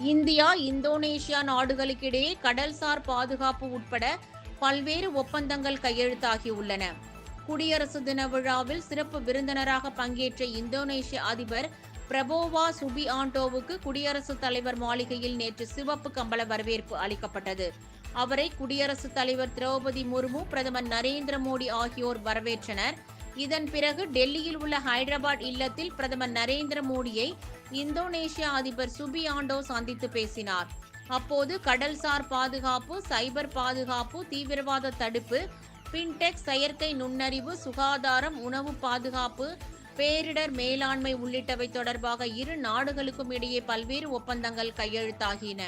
India Indonesia நாடுகளுக்கிடையே கடல்சார் பாதுகாப்பு உட்பட பல்வேறு ஒப்பந்தங்கள் கையெழுத்தாகியுள்ளன. குடியரசு தின விழாவில் சிறப்பு விருந்தினராக பங்கேற்ற இந்தோனேஷிய அதிபர் பிரபோவா சுபிஆண்டோவுக்கு குடியரசுத் தலைவர் மாளிகையில் நேற்று சிவப்பு கம்பள வரவேற்பு அளிக்கப்பட்டது. அவரை குடியரசுத் தலைவர் திரௌபதி முர்மு பிரதமர் நரேந்திர மோடி ஆகியோர் வரவேற்றனர். இதன் பிறகு டெல்லியில் உள்ள ஹைதராபாத் இல்லத்தில் பிரதமர் நரேந்திர மோடியை இந்தோனேஷியா அதிபர் சுபியாண்டோ சந்தித்து பேசினார். அப்போது கடல்சார் பாதுகாப்பு சைபர் பாதுகாப்பு தீவிரவாத தடுப்பு பின்டெக் செயற்கை நுண்ணறிவு சுகாதாரம் உணவு பாதுகாப்பு பேரிடர் மேலாண்மை உள்ளிட்டவை தொடர்பாக இரு நாடுகளுக்கும் இடையே பல்வேறு ஒப்பந்தங்கள் கையெழுத்தாகின.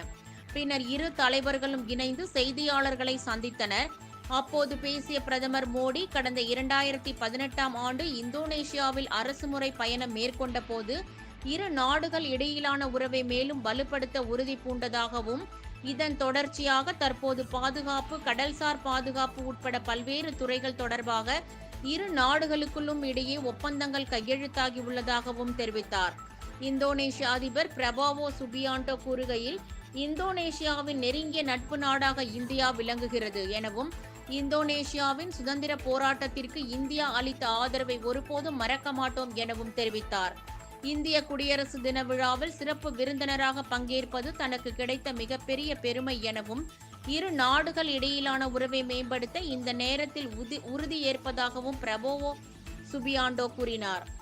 பின்னர் இரு தலைவர்களும் இணைந்து செய்தியாளர்களை சந்தித்தனர். அப்போது பேசிய பிரதமர் மோடி கடந்த இரண்டாயிரத்தி பதினெட்டாம் ஆண்டு இந்தோனேஷியாவில் அரசுமுறை பயணம் மேற்கொண்ட போது இரு நாடுகள் இடையிலான உறவை மேலும் வலுப்படுத்த உறுதி பூண்டதாகவும் இதன் தொடர்ச்சியாக தற்போது பாதுகாப்பு கடல்சார் பாதுகாப்பு உட்பட பல்வேறு துறைகள் தொடர்பாக இரு நாடுகளுக்குள்ளும் இடையே ஒப்பந்தங்கள் கையெழுத்தாகியுள்ளதாகவும் தெரிவித்தார். இந்தோனேஷிய அதிபர் பிரபாவோ சுபியாண்டோ கூறுகையில் இந்தோனேஷியாவின் நெருங்கிய நட்பு நாடாக இந்தியா விளங்குகிறது எனவும் இந்தோனேஷியாவின் சுதந்திர போராட்டத்திற்கு இந்தியா அளித்த ஆதரவை ஒருபோதும் மறக்க மாட்டோம் எனவும் தெரிவித்தார். இந்திய குடியரசு தின விழாவில் சிறப்பு விருந்தினராக பங்கேற்பது தனக்கு கிடைத்த மிகப்பெரிய பெருமை எனவும் இரு நாடுகள் இடையிலான உறவை மேம்படுத்த இந்த நேரத்தில் உதி- உறுதி ஏற்பதாகவும் பிரபோவோ சுபியாண்டோ கூறினார்.